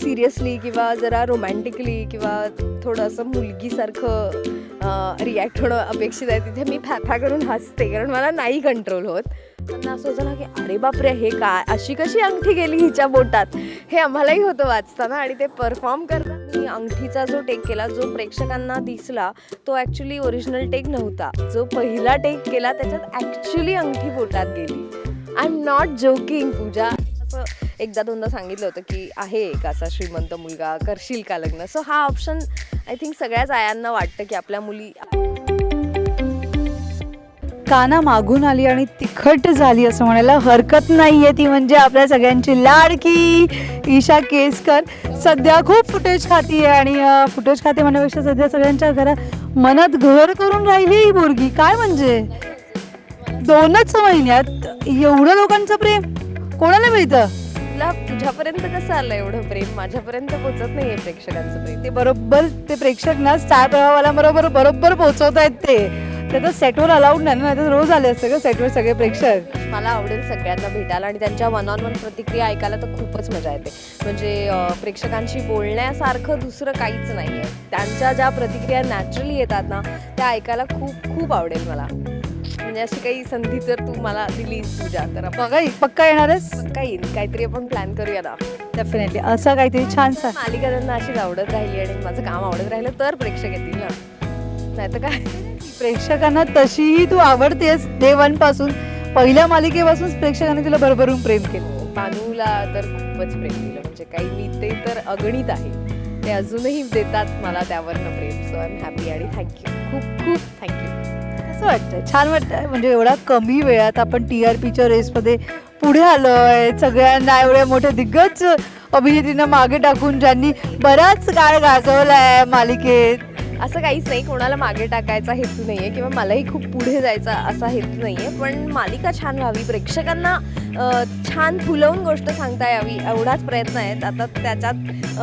Seriously किंवा जरा रोमॅन्टिकली किंवा थोडं असं मुलगीसारखं रिॲक्ट होणं अपेक्षित आहे. तिथे मी फॅफा करून हसते कारण मला नाही कंट्रोल होत. त्यांना असं होतं ना की अरे बापरे हे काय? अशी कशी अंगठी गेली हिच्या बोटात? हे आम्हालाही होतं वाचताना आणि ते परफॉर्म करताना मी अंगठीचा जो टेक केला जो प्रेक्षकांना दिसला तो ॲक्च्युली ओरिजिनल टेक नव्हता. जो पहिला टेक केला त्याच्यात ॲक्च्युली अंगठी बोटात गेली. I am not joking Pooja. एकदा दोनदा सांगितलं होतं की आहे एक असा श्रीमंत मुलगा करशील का लग्न? सो हा ऑप्शन आय थिंक सगळ्याच आयांना वाटतं की आपल्या मुली काना मागून आली आणि तिखट झाली असं म्हणायला हरकत नाहीये ती म्हणजे आपल्या सगळ्यांची लाडकी ईशा केसकर. सध्या खूप फुटेज खाती आहे आणि फुटेज खाते म्हणण्यापेक्षा सध्या सगळ्यांच्या घरात मनात घर करून राहिली ही मुलगी काय म्हणजे? दोनच महिन्यात एवढं लोकांचं प्रेम. कोणाला मिळतं? तुला तुझ्यापर्यंत कसं आलं एवढं प्रेम? माझ्यापर्यंत पोचत नाहीये प्रेक्षकांचं प्रेम. ते बरोबर ते प्रेक्षक ना स्टार प्रभावाला बरोबर बरोबर पोहोचवत आहेत ते. ते तर सेटवर अलाउड नाही ना तर रोज आले असते का सेटवर सगळे प्रेक्षक? मला आवडेल सगळ्यांना भेटायला आणि त्यांच्या वन ऑन वन प्रतिक्रिया ऐकायला तर खूपच मजा येते. म्हणजे प्रेक्षकांशी बोलण्यासारखं दुसरं काहीच नाही आहे त्यांच्या ज्या प्रतिक्रिया नॅचरली येतात ना त्या ऐकायला खूप खूप आवडेल मला. म्हणजे अशी काही संधी जर तू मला दिलीस तुझ्या तर बघा पक्का येणार आहेस काही काहीतरी आपण प्लॅन करूया ना डेफिनेटली असं काहीतरी छानसा मालिका त्यांना अशीच आवडत राहिली आणि माझं काम आवडत राहिलं तर प्रेक्षक येतील ना. नाही तर काय? प्रेक्षकांना तशीही तू आवडतेस. डे वनपासून पहिल्या मालिकेपासून प्रेक्षकांनी तुला भरभरून प्रेम केलं. बानूला तर खूपच प्रेम दिलं म्हणजे काही मी ते तर अगणित आहे. ते अजूनही देतात मला त्यावरनं प्रेम. सो आय एम हॅपी आणि थँक्यू खूप खूप थँक्यू असं वाटतंय. छान वाटतंय. म्हणजे एवढा कमी वेळात आपण टी आर पीच्या रेसमध्ये पुढे आलोय. सगळ्यांना एवढ्या मोठ्या दिग्गज अभिनेत्रींना मागे टाकून ज्यांनी बराच काळ गाजवलाय मालिकेत. असं काहीच नाही कोणाला मागे टाकायचा हेतू नाही आहे किंवा मलाही खूप पुढे जायचा असा हेतू नाही आहे पण मालिका छान व्हावी प्रेक्षकांना छान फुलवून गोष्ट सांगता यावी एवढाच प्रयत्न आहेत. आता त्याच्यात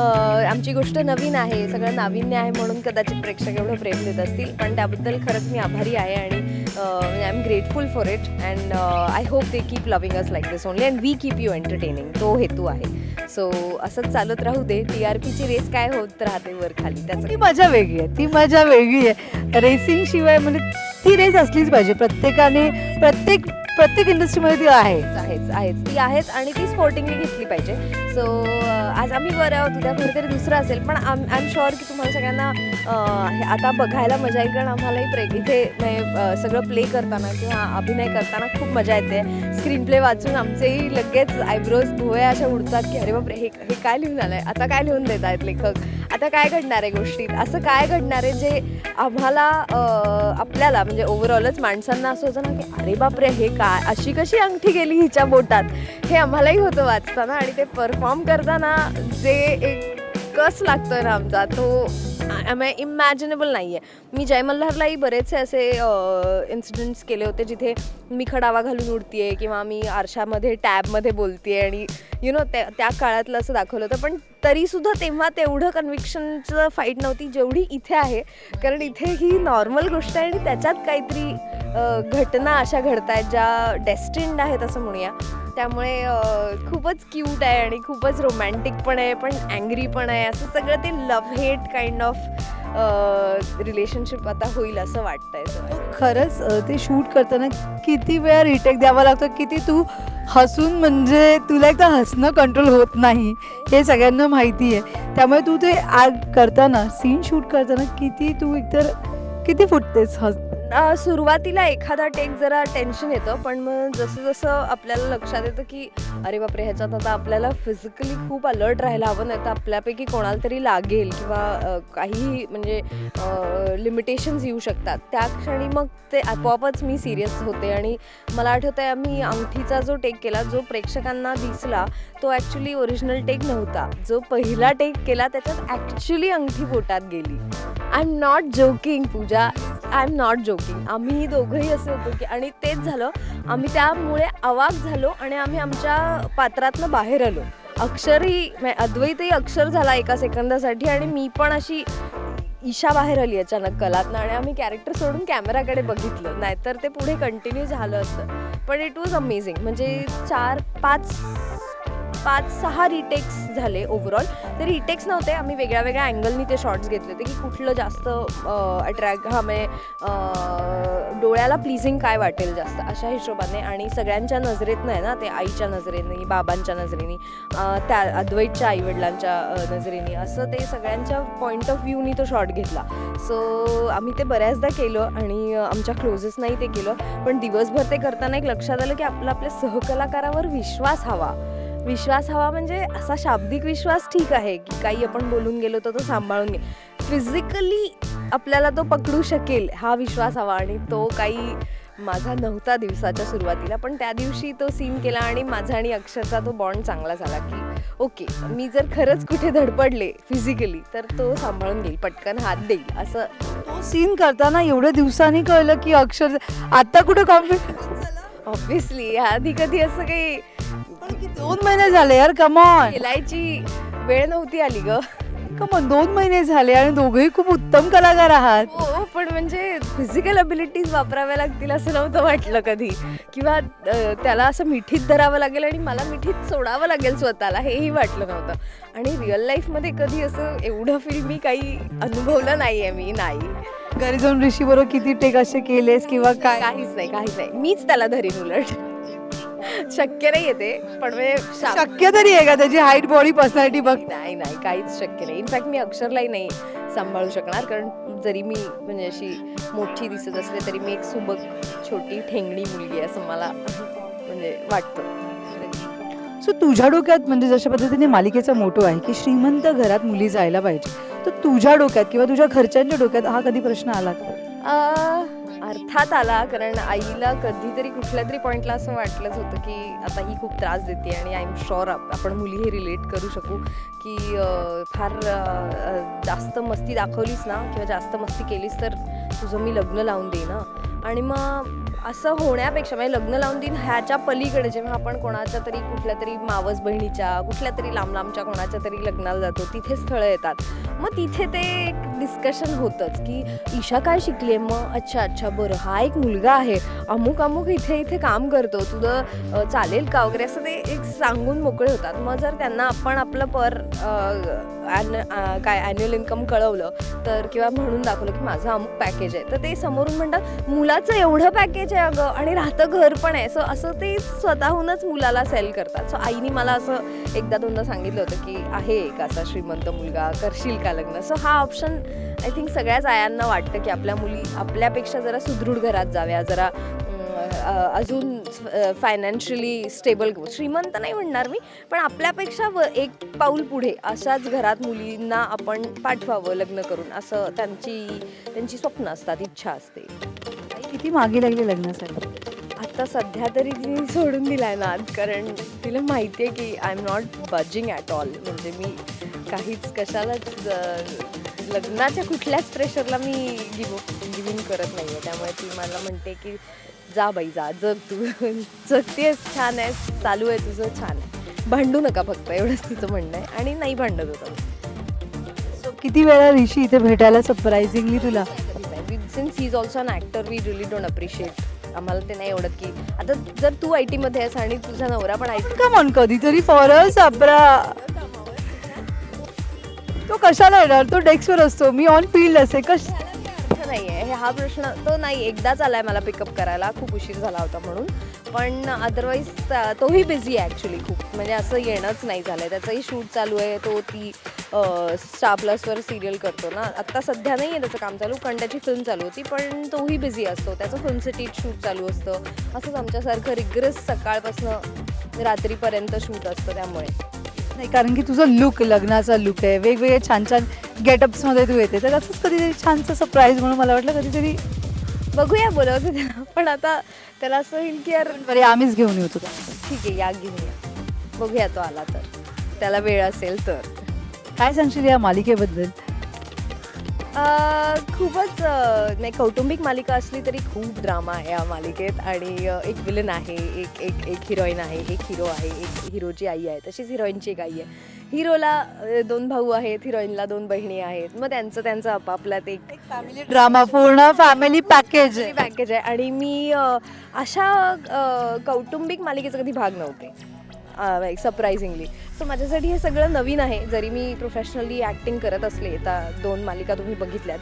आमची गोष्ट नवीन आहे सगळं नाविन्य आहे म्हणून कदाचित प्रेक्षक एवढं प्रेम देत असतील. पण त्याबद्दल खरंच मी आभारी आहे आणि I am grateful for it and I hope they keep loving us like this only and we keep you entertaining तो हेतू आहे. सो असंच चालत राहू दे. टी आर पीची रेस काय होत राहते वर खाली? त्याचं ती मजा वेगळी आहे. ती मजा वेगळी आहे. रेसिंगशिवाय म्हणजे ती रेस असलीच पाहिजे. प्रत्येकाने प्रत्येक प्रत्येक इंडस्ट्रीमध्ये ती आहे. आहेच आहेच ती आहेच आणि ती स्पोर्टिंगली घेतली पाहिजे. सो आज आम्ही बरं आहोत. उद्या कुठेतरी दुसरं असेल. पण आय एम शुअर की तुम्हाला सगळ्यांना आता बघायला मजा येईल. कारण आम्हालाही प्रे इथे म्हणजे, सगळं प्ले करताना किंवा अभिनय करताना खूप मजा येते. स्क्रीन प्ले वाचून आमचेही लगेच आयब्रोज भुवया अशा उडतात की अरे बापरे हे हे काय लिहून आलं आहे आता काय लिहून देत आहेत लेखक? आता काय घडणार आहे गोष्टीत? असं काय घडणार आहे जे आम्हाला आपल्याला म्हणजे ओव्हरऑलच माणसांना असं होतं ना की अरे बापरे हे काय अशी कशी अंगठी गेली हिच्या बोटात? हे आम्हालाही होतं वाचताना आणि ते परफॉर्म करताना जे एक कस लागतोय ना आमचा तो इमॅजिनेबल नाही आहे मी जय मल्हारलाही बरेचसे असे इन्सिडेंट्स केले होते जिथे मी खडावा घालून उडतीये किंवा मी आरशामध्ये टॅबमध्ये बोलतीये आणि यु नो त्या त्या काळातलं असं दाखवलं होतं. पण तरीसुद्धा तेव्हा तेवढं कन्व्हिक्शनचं फाईट नव्हती जेवढी इथे आहे. कारण इथे ही नॉर्मल गोष्ट आहे आणि त्याच्यात काहीतरी घटना अशा घडत आहेत ज्या डेस्टिन्ड आहेत असं म्हणूया. त्यामुळे खूपच क्यूट आहे आणि खूपच रोमॅन्टिक पण आहे पण अँग्री पण आहे. असं सगळं ते love hate kind of relationship आता होईल असं वाटतंय. हो, खरंच ते शूट करताना किती वेळा रिटेक द्यावा लागतो किती तू हसून म्हणजे तुला एकदा हसणं कंट्रोल होत नाही हे सगळ्यांना माहिती आहे. त्यामुळे तू ते ॲड करताना सीन शूट करताना किती तू एकतर किती फुटतेस हस सुरुवातीला एखादा टेक जरा टेन्शन येतं पण मग जसं जसं आपल्याला लक्षात येतं की अरे बापरे ह्याच्यात आता आपल्याला फिजिकली खूप अलर्ट राहायला हवं नाही तर आपल्यापैकी कोणाला तरी लागेल किंवा काही काहीही म्हणजे लिमिटेशन्स येऊ शकतात. त्या क्षणी मग ते आपोआपच मी सिरियस होते आणि मला आठवतं आहे आम्ही अंगठीचा जो टेक केला जो प्रेक्षकांना दिसला तो ॲक्च्युली ओरिजिनल टेक नव्हता. जो पहिला टेक केला त्याच्यात ॲक्च्युली अंगठी बोटात गेली. I am not joking Pooja. I am not joking आम्ही दोघंही असे होतो की आणि तेच झालं. आम्ही त्यामुळे अवाक झालो आणि आम्ही आमच्या पात्रातनं बाहेर आलो. अक्षरही म्हणजे अद्वैतही अक्षर झाला एका सेकंदासाठी आणि मी पण अशी ईशा बाहेर आली अचानक कलातनं आणि आम्ही कॅरेक्टर सोडून कॅमेराकडे बघितलं. नाहीतर ते पुढे कंटिन्यू झालं असतं. पण इट वॉज अमेझिंग म्हणजे चार पाच पाच सहा रिटेक्स झाले ओव्हरऑल ते रिटेक्स नव्हते आम्ही वेगळ्या वेगळ्या अँगलनी ते शॉर्ट्स घेतले होते की कुठलं जास्त अट्रॅक्ट हा म्हणजे डोळ्याला प्लीझिंग काय वाटेल जास्त अशा हिशोबाने. आणि सगळ्यांच्या नजरेत नाही ना ते आईच्या नजरेने बाबांच्या नजरेने त्या अद्वैतच्या आईवडिलांच्या नजरेने असं ते सगळ्यांच्या पॉईंट ऑफ व्ह्यूनी तो शॉर्ट घेतला. सो आम्ही ते बऱ्याचदा केलं आणि आमच्या क्लोजेसनाही ते केलं. पण दिवसभर ते करताना एक लक्षात आलं की आपला आपल्या सहकलाकारावर विश्वास हवा. विश्वास हवा म्हणजे असा शाब्दिक विश्वास ठीक आहे की काही आपण बोलून गेलो तर तो सांभाळून घे. फिजिकली आपल्याला तो पकडू शकेल हा विश्वास हवा आणि तो काही माझा नव्हता दिवसाच्या सुरुवातीला पण त्या दिवशी तो सीन केला आणि माझा आणि अक्षरचा तो बॉन्ड चांगला झाला की ओके मी जर खरंच कुठे धडपडले फिजिकली तर तो सांभाळून घेईल पटकन हात देईल असं. तो सीन करताना एवढ्या दिवसांनी कळलं की अक्षर आता कुठे कॉन्फिडन्स ऑब्व्हियसली आधी कधी असं काही दोन महिने झाले यार कमॉन केलायची वेळ नव्हती आली ग. कमॉन दोन महिने झाले आणि दोघेही खूप उत्तम कलाकार आहात. हो पण म्हणजे फिजिकल अबिलिटीज वापराव्या लागतील असं नव्हतं वाटलं कधी. किंवा अं, त्याला असं मिठीत धरावं लागेल आणि मला मिठीत सोडावं लागेल स्वतःला हेही वाटलं नव्हतं. आणि रिअल लाईफमध्ये कधी असं एवढं फील मी काही अनुभवलं नाही आहे मी नाही. घरी जाऊन ऋषी बरोबर किती टेक असे केलेस किंवा काय? काहीच नाही काहीच नाही. मीच त्याला धरीन उलट. शक्य नाही येते पण म्हणजे शा- शक्य तरी आहे का? त्याची हाईट बॉडी पर्सनॅलिटी बघ. नाही नाही काहीच शक्य नाही. इनफॅक्ट मी अक्षरलाही नाही सांभाळू शकणार कारण जरी मी म्हणजे अशी मोठी दिसत असले तरी मी एक सुबक छोटी ठेंगणी मुलगी आहे असं मला म्हणजे वाटतं. सो तुझ्या डोक्यात म्हणजे जशा पद्धतीने मालिकेचा मोठो आहे की श्रीमंत घरात मुली जायला पाहिजे तर तुझ्या डोक्यात किंवा तुझ्या घरच्यांच्या डोक्यात हा कधी प्रश्न आला? का अं, अर्थात आला कारण आईला कधीतरी कुठल्या तरी पॉईंटला असं वाटलंच होतं की आता ही खूप त्रास देते आणि आय एम शुअर आपण मुली हे रिलेट करू शकू की फार जास्त मस्ती दाखवलीस ना किंवा जास्त मस्ती केलीस तर तुझं मी लग्न लावून देईन आणि मग असं होण्यापेक्षा म्हणजे लग्न लावून देईन ह्याच्या पलीकडे जेव्हा आपण कोणाच्या तरी कुठल्या तरी मावस बहिणीच्या कुठल्या तरी लांब लांबच्या कोणाच्या तरी लग्नाला जातो तिथे स्थळं येतात. मग तिथे ते एक डिस्कशन होतंच की ईशा काय शिकली मग अच्छा अच्छा बरं हा एक मुलगा आहे. अमुक अमुक इथे इथे काम करतो. तुझं चालेल का वगैरे? असं ते एक सांगून मोकळे होतात. मग जर त्यांना आपण आपलं पर ॲन- काय ॲन्युअल इन्कम कळवलं तर किंवा म्हणून दाखवलं की माझं अमुक पॅकेज आहे. तर ते समोरून म्हणतात मुलाचं एवढं पॅकेज आहे अगं आणि राहतं घर पण आहे. सो असं ते स्वतःहूनच मुलाला सेल करतात. सो आईने मला असं एकदा दोनदा सांगितलं होतं की आहे एक असा श्रीमंत मुलगा करशील का लग्न? सो हा ऑप्शन आय थिंक सगळ्याच आयांना वाटतं की आपल्या मुली आपल्यापेक्षा जरा सुदृढ घरात जाव्या जरा अजून फायनान्शियली स्टेबल श्रीमंत नाही म्हणणार मी पण आपल्यापेक्षा व एक पाऊल पुढे अशाच घरात मुलींना आपण पाठवावं लग्न करून असं त्यांची त्यांची स्वप्न असतात इच्छा असते. किती मागे लागली लग्नासाठी? आता सध्या तरी तिने सोडून दिलाय ना कारण तिला माहिती आहे की I am not budging at all म्हणजे मी काहीच कशालाच लग्नाच्या कुठल्याच प्रेशरला मी गिव गिविंग करत नाही आहे त्यामुळे ती मला म्हणते की जा बाई जा. जग तू. जगतेस छान आहेस. चालू आहे तुझं छान आहे. भांडू नका फक्त. एवढंच तिचं म्हणणं आहे. आणि नाही भांडत होतं सो किती वेळा ऋषी इथे भेटायला सरप्राइझिंगली तुला? Since he is also an actor we really don't appreciate आम्हाला ते नाही आवडत की आता जर तू आय टीमध्ये आहेस आणि तुझा नवरा पण आय कम ऑन कधीतरी फॉर सापरा तो कशाला येणार? तो डेस्कवर असतो. मी ऑन फील्ड असे. कश अर्थ नाही आहे हा प्रश्न तो नाही. एकदाच आला आहे मला पिकअप करायला. खूप उशीर झाला होता म्हणून. पण अदरवाईज तोही बिझी आहे ॲक्च्युली खूप. म्हणजे असं येणंच नाही झालं आहे त्याचंही शूट चालू आहे. तो ती स्टार प्लसवर सिरियल करतो ना. आत्ता सध्या नाही आहे त्याचं काम चालू. कारण त्याची फिल्म चालू होती. पण तोही बिझी असतो. त्याचं फिल्म सिटीत शूट चालू असतं. असंच आमच्यासारखं रिग्रस सकाळपासून रात्रीपर्यंत शूट असतं त्यामुळे. नाही कारण की तुझं लुक लग्नाचा लुक आहे. वेगवेगळे छान छान गेटअप्समध्ये तू येते. तर असंच कधीतरी छानसं सरप्राईज म्हणून मला वाटलं कधीतरी बघूया बोलवते त्याला. पण आता त्याला असं होईल की यार बरे आम्हीच घेऊन येतो ठीक आहे या घेऊन या. बघूया तो आला तर. त्याला वेळ असेल तर. काय सांगशील या मालिकेबद्दल? अं, खूपच अं, नाही कौटुंबिक मालिका असली तरी खूप ड्रामा आहे या मालिकेत आणि अं, एक विलन आहे एक एक एक हिरोईन आहे एक हिरो आहे एक हिरोची आई आहे तशीच हिरोईनची एक आई आहे. हिरोला अं, दोन भाऊ आहेत हिरोईनला दोन बहिणी आहेत मग त्यांचं त्यांचं आपापल्यात एक ड्रामा पूर्ण फॅमिली पॅकेज पॅकेज आहे. आणि मी अं, अशा अं, कौटुंबिक मालिकेचा कधी भाग नव्हते. लाईक सरप्रायझिंगली सो माझ्यासाठी हे सगळं नवीन आहे. जरी मी प्रोफेशनली ॲक्टिंग करत असले आता दोन मालिका तुम्ही बघितल्यात.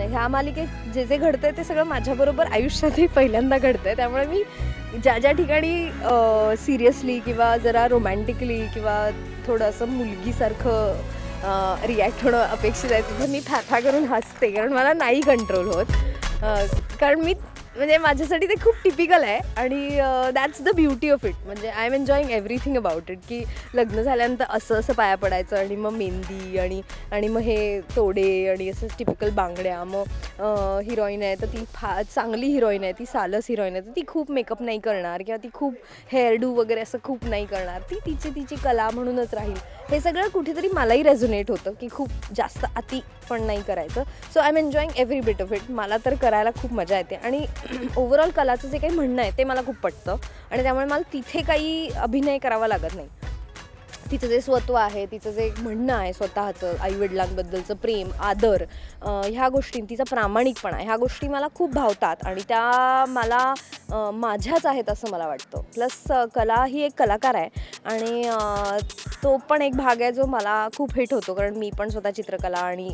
ह्या मालिकेत जे जे घडतं आहे ते सगळं माझ्याबरोबर आयुष्यातही पहिल्यांदा घडतं आहे त्यामुळे मी ज्या ज्या ठिकाणी सिरियसली किंवा जरा रोमॅन्टिकली किंवा थोडं असं मुलगीसारखं रिॲक्ट होणं अपेक्षित आहे तिथं मी फॅफा करून हसते. कारण मला नाही कंट्रोल होत. कारण मी म्हणजे माझ्यासाठी ते खूप टिपिकल आहे. आणि that's the beauty of it म्हणजे I am enjoying everything about it की लग्न झाल्यानंतर असं असं पाया पडायचं आणि मग मेहंदी आणि आणि मग हे तोडे आणि असं टिपिकल बांगड्या. मग हिरोईन आहे तर ती फा चांगली हिरोईन आहे ती सालस हिरोईन आहे तर ती खूप मेकअप नाही करणार किंवा ती खूप हेअरडू वगैरे असं खूप नाही करणार. ती तिची तिची कला म्हणूनच राहील. हे सगळं कुठेतरी मलाही रेझोनेट होतं की खूप जास्त अति पण नाही करायचं. So I am enjoying every bit of it मला तर करायला खूप मजा येते. आणि ओव्हरऑल कलाचं जे काही म्हणणं आहे ते मला खूप पटतं. आणि त्यामुळे मला तिथे काही अभिनय करावा लागत नाही. तिचं जे स्वत्व आहे तिचं जे म्हणणं आहे स्वतःचं आईवडिलांबद्दलचं प्रेम आदर ह्या गोष्टी तिचा प्रामाणिकपणा ह्या गोष्टी मला खूप भावतात आणि त्या मला माझ्याच आहेत असं मला वाटतं. प्लस कला ही एक कलाकार आहे आणि तो पण एक भाग आहे जो मला खूप हिट होतो कारण मी पण स्वतः चित्रकला आणि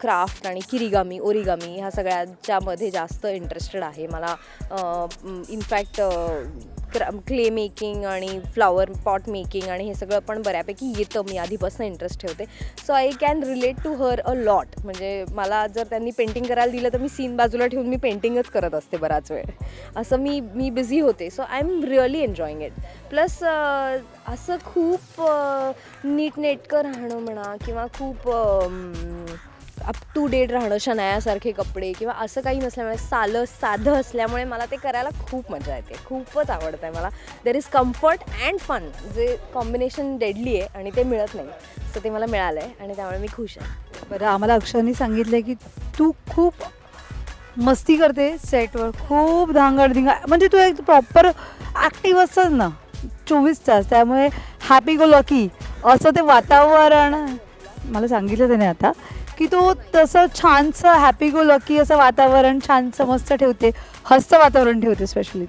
क्राफ्ट आणि किरिगामी ओरिगामी ह्या सगळ्याच्यामध्ये जास्त इंटरेस्टेड आहे. मला इनफॅक्ट क्ले मेकिंग आणि फ्लॉवर पॉट मेकिंग आणि हे सगळं पण बऱ्यापैकी येतं. मी आधीपासून इंटरेस्ट ठेवते. So I can relate to her a lot म्हणजे मला जर त्यांनी पेंटिंग करायला दिलं तर मी सीन बाजूला ठेवून मी पेंटिंगच करत असते बराच वेळ. असं मी मी बिझी होते. So I am really enjoying it plus असं खूप नीटनेटकं राहणं म्हणा किंवा खूप अप टू डेट राहणं शनायासारखे कपडे किंवा असं काही नसल्यामुळे सालं साधं असल्यामुळे मला ते करायला खूप मजा येते. खूपच आवडतं आहे मला. There is comfort and fun जे कॉम्बिनेशन डेडली आहे आणि ते मिळत नाही सो ते मला मिळालं आहे आणि त्यामुळे मी खुश आहे. बरं आम्हाला अक्षरने सांगितलं की तू खूप मस्ती करते सेटवर खूप धांगड म्हणजे तू एक प्रॉपर ॲक्टिव्ह असतंच ना. चोवीस तास. त्यामुळे हॅपी गो लकी असं ते वातावरण. मला सांगितलं त्याने आता. की तो तसं छानसं हॅपी गो लकी असं वातावरण छानसं मस्त ठेवते हस्त वातावरण ठेवते स्पेशली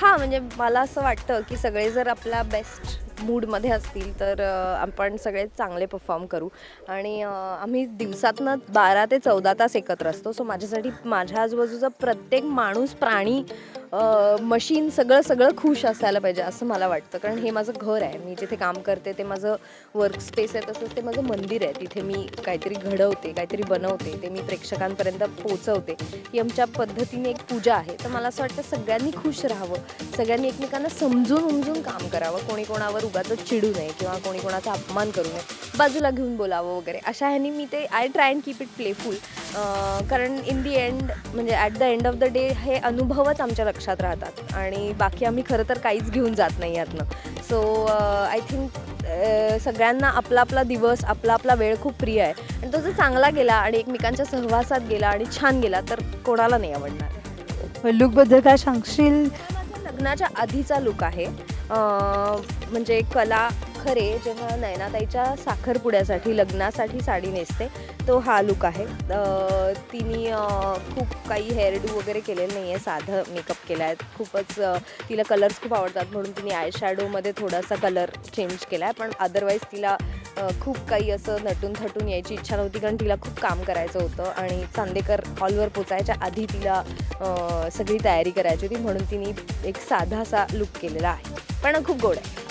हां म्हणजे मला असं वाटतं की सगळे जर आपल्या बेस्ट मूडमध्ये असतील तर आपण सगळे चांगले परफॉर्म करू. आणि आम्ही दिवसातनं बारा ते चौदा तास एकत्र असतो. सो माझ्यासाठी माझ्या आजूबाजूचा प्रत्येक माणूस प्राणी मशीन सगळं सगळं खुश असायला पाहिजे असं मला वाटतं. कारण हे माझं घर आहे. मी जिथे काम करते ते माझं वर्क स्पेस आहे तसंच ते माझं मंदिर आहे. तिथे मी काहीतरी घडवते काहीतरी बनवते ते मी प्रेक्षकांपर्यंत पोचवते ही आमच्या पद्धतीने एक पूजा आहे. तर मला असं वाटतं सगळ्यांनी खुश राहावं. सगळ्यांनी एकमेकांना समजून उमजून काम करावं. कोणी कोणावर उगाच चिडू नये किंवा कोणी कोणाचा अपमान करू नये. बाजूला घेऊन बोलावं वगैरे. अशा ह्यानी मी ते I try and keep it playful कारण इन दी एंड म्हणजे at the end of the day हे अनुभवच आमच्या लक्षात राहतात. आणि बाकी आम्ही खरं तर काहीच घेऊन जात नाही यातनं. सो आय थिंक सगळ्यांना आपला आपला दिवस आपला आपला वेळ खूप प्रिय आहे. आणि तो जर चांगला गेला आणि एकमेकांच्या सहवासात गेला आणि छान गेला तर कोणाला नाही आवडणार. लुकबद्दल काय सांगशील? लग्नाच्या आधीचा लुक आहे. म्हणजे कला खरे जेव्हा नयनाताईच्या साखरपुड्यासाठी लग्नासाठी साडी नेसते तो हा लुक आहे. तिने खूप काही हेअरडू वगैरे केलेलं नाही आहे साधं मेकअप केला आहे खूपच तिला कलर्स खूप आवडतात म्हणून तिने आय शॅडोमध्ये थोडासा कलर चेंज केला आहे पण अदरवाईज तिला खूप काही असं नटून थटून यायची इच्छा नव्हती कारण तिला खूप काम करायचं होतं आणि चांदेकर हॉलवर पोचायच्या आधी तिला सगळी तयारी करायची होती म्हणून तिने एक साधासा लुक केलेला आहे. पण खूप गोड आहे.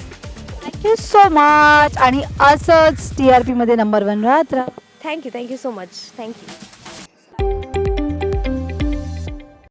थँक्यू सो मच आणि असंच टी आर पीमध्ये नंबर वन राहत राहा. Thank you thank you so much thank you